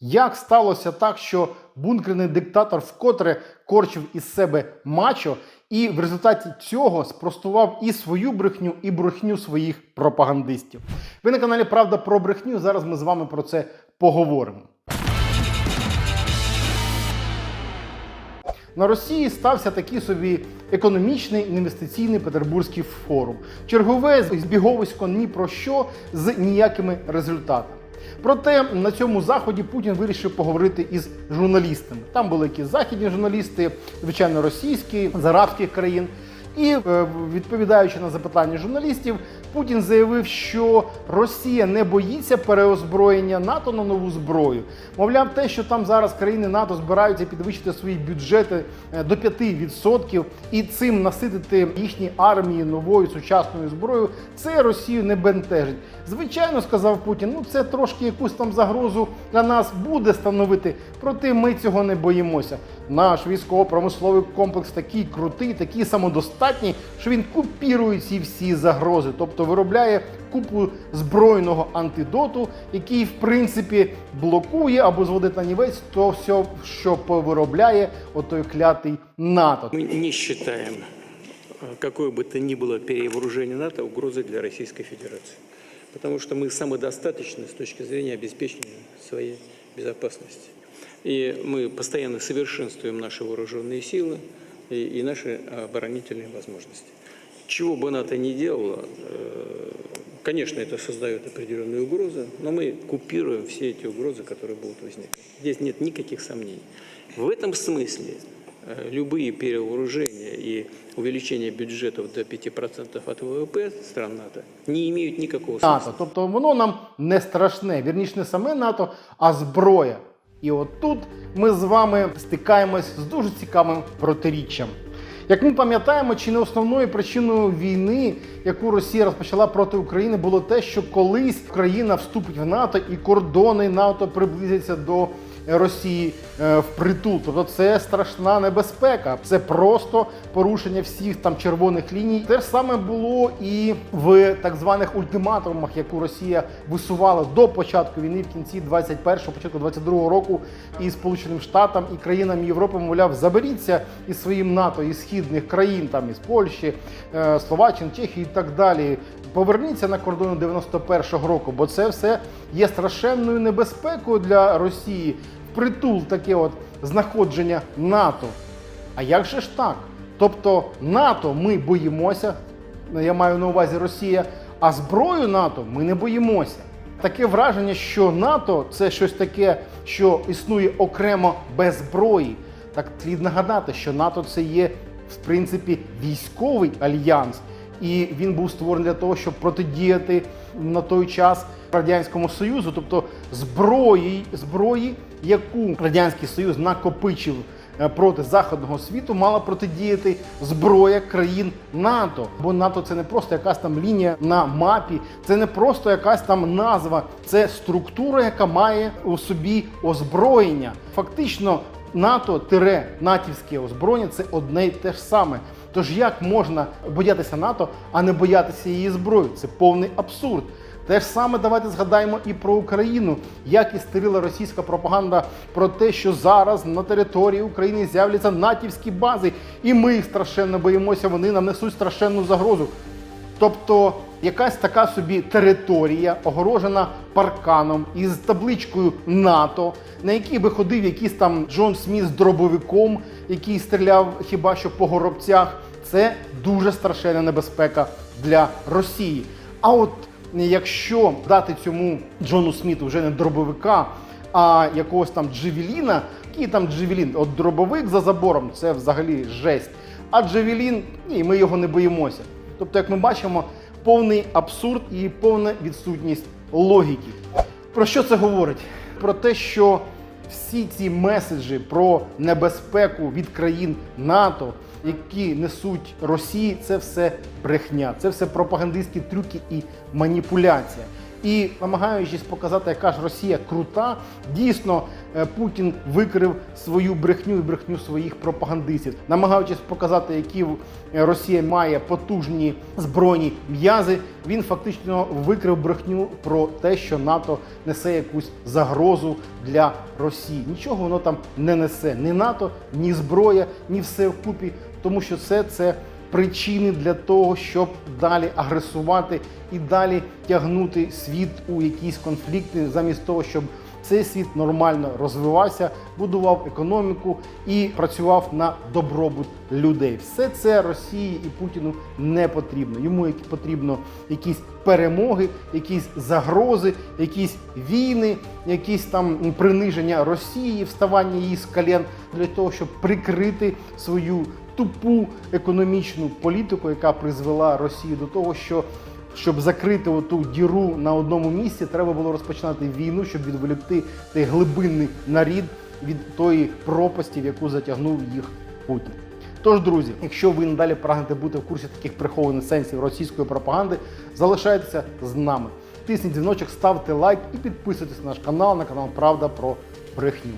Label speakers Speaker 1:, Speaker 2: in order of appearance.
Speaker 1: Як сталося так, що бункерний диктатор вкотре корчив із себе мачо, і в результаті цього спростував і свою брехню, і брехню своїх пропагандистів? Ви на каналі Правда про брехню. Зараз ми з вами про це поговоримо. На Росії стався такий собі економічний інвестиційний петербурзький форум. Чергове збіговисько ні про що з ніякими результатами. Проте на цьому заході Путін вирішив поговорити із журналістами. Там були якісь західні журналісти, звичайно, російські з арабських країн. І е, відповідаючи на запитання журналістів, Путін заявив, що Росія не боїться переозброєння НАТО на нову зброю. Мовляв, те, що там зараз країни НАТО збираються підвищити свої бюджети е, до 5% і цим наситити їхні армії новою сучасною зброєю, це Росію не бентежить. Звичайно, сказав Путін, ну це трошки якусь там загрозу для нас буде становити, проте ми цього не боїмося. Наш військово-промисловий комплекс такий крутий, такий самодостатній, що він купірує ці всі загрози, тобто виробляє купу збройного антидоту, який в принципі блокує або зводить на нівець то все, що повиробляє отой клятий НАТО.
Speaker 2: Мы не считаем э, какое бы то ни было перевооружение НАТО угрозой для Российской Федерации. Потому что мы самодостаточны с точки зрения обеспечения своей безопасности. И мы постоянно совершенствуем наши вооруженные силы и, и наши оборонительные возможности. Чего бы НАТО ни делало, э, конечно, это создает определенные угрозы, но мы купируем все эти угрозы, которые будут возникать. Здесь нет никаких сомнений. В этом смысле э, любые перевооружения и увеличение бюджетов до 5% от ВВП стран НАТО не имеют никакого смысла.
Speaker 1: НАТО. Тобто воно нам не страшне, вірніше не саме НАТО, а зброя. І от тут ми з вами стикаємось з дуже цікавим протиріччям. Як ми пам'ятаємо, чи не основною причиною війни, яку Росія розпочала проти України, було те, що колись Україна вступить в НАТО і кордони НАТО приблизяться до Росії е, впритул. Тобто це страшна небезпека. Це просто порушення всіх там червоних ліній. Те ж саме було і в так званих ультиматумах, яку Росія висувала до початку війни в кінці 21-го, початку 22-го року і Сполученим Штатам і країнам Європи, мовляв, заберіться із своїм НАТО із східних країн, там із Польщі, е, Словаччини, Чехії і так далі. Поверніться на кордони 91-го року, бо це все є страшенною небезпекою для Росії. Впритул таке от знаходження НАТО. А як же ж так? Тобто НАТО ми боїмося, я маю на увазі Росія, а зброю НАТО ми не боїмося. Таке враження, що НАТО це щось таке, що існує окремо без зброї. Так слід нагадати, що НАТО це є в принципі військовий альянс, і він був створений для того, щоб протидіяти на той час радянському союзу, тобто зброї, зброї, яку радянський союз накопичив е, проти західного світу, мала протидіяти зброя країн НАТО. Бо НАТО це не просто якась там лінія на мапі, це не просто якась там назва, це структура, яка має у собі озброєння. Фактично. НАТО тире натівське озброєння це одне й те ж саме. Тож як можна боятися НАТО, а не боятися її зброї? Це повний абсурд. Те ж саме давайте згадаємо і про Україну, як істерила російська пропаганда про те, що зараз на території України з'являться натівські бази, і ми їх страшенно боїмося, вони нам несуть страшенну загрозу. Тобто якась така собі територія, огорожена парканом із табличкою НАТО, на якій би ходив якийсь там Джон Сміт з дробовиком, який стріляв хіба що по горобцях. Це дуже страшенна небезпека для Росії. А от якщо дати цьому Джону Сміту вже не дробовика, а якогось там Джевеліна, який там Джевелін, от дробовик за забором, це взагалі жесть. А Джевелін, ні, ми його не боїмося. Тобто, як ми бачимо, повний абсурд і повна відсутність логіки. Про що це говорить? Про те, що всі ці меседжі про небезпеку від країн НАТО, які несуть Росії, це все брехня, це все пропагандистські трюки і маніпуляція. І намагаючись показати, яка ж Росія крута, дійсно е, Путін викрив свою брехню і брехню своїх пропагандистів, намагаючись показати, які е, Росія має потужні збройні м'язи. Він фактично викрив брехню про те, що НАТО несе якусь загрозу для Росії. Нічого воно там не несе. Ні НАТО, ні зброя, ні все вкупі, тому що все це причини для того, щоб далі агресувати і далі тягнути світ у якісь конфлікти, замість того, щоб цей світ нормально розвивався, будував економіку і працював на добробут людей. Все це Росії і Путіну не потрібно. Йому потрібно якісь перемоги, якісь загрози, якісь війни, якісь там приниження Росії, вставання її з колен для того, щоб прикрити свою тупу економічну політику, яка призвела Росію до того, що щоб закрити оту діру на одному місці, треба було розпочинати війну, щоб відволікти той глибинний нарід від тої пропасті, в яку затягнув їх Путін. Тож, друзі, якщо ви надалі прагнете бути в курсі таких прихованих сенсів російської пропаганди, залишайтеся з нами. Тисніть дзвіночок, ставте лайк і підписуйтесь на наш канал, на канал Правда про брехню.